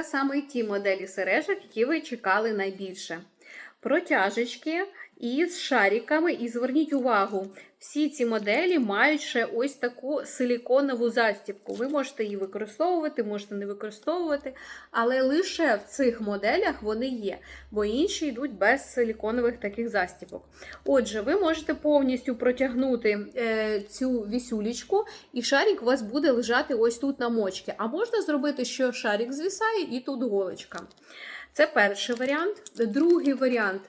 Це саме ті моделі сережок, які ви чекали найбільше. Протяжечки із шариками. І зверніть увагу, всі ці моделі мають ще ось таку силіконову застібку. Ви можете її використовувати, можете не використовувати, але лише в цих моделях вони є, бо інші йдуть без силіконових таких застібок. Отже, ви можете повністю протягнути е, цю вісюлечку, і шарик у вас буде лежати ось тут на мочці. А можна зробити, що шарик звісає і тут голочка. Це перший варіант. Другий варіант.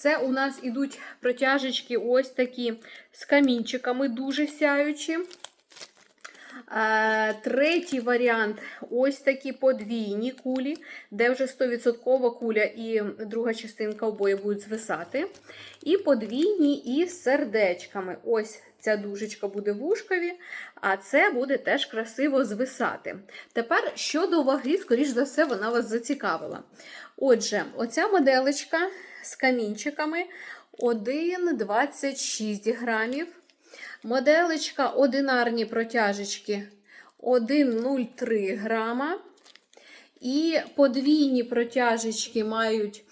Це у нас ідуть протяжечки ось такі з камінчиками, дуже сяючі. Третій варіант ось такі подвійні кулі, де вже 100% куля і друга частинка обоє будуть звисати. І подвійні із сердечками. Ось ця дужечка буде вушкові, а це буде теж красиво звисати. Тепер щодо ваги, скоріш за все, вона вас зацікавила. Отже, оця моделечка з камінчиками 1,26 грамів. Моделечка одинарні протяжечки 1,03 грама. І подвійні протяжечки мають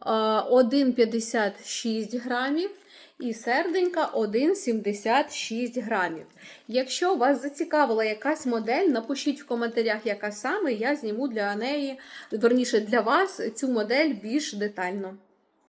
1,56 грамів. І серденька 1,76 грамів. Якщо вас зацікавила якась модель, напишіть в коментарях, яка саме, я зніму для неї, верніше для вас цю модель більш детально.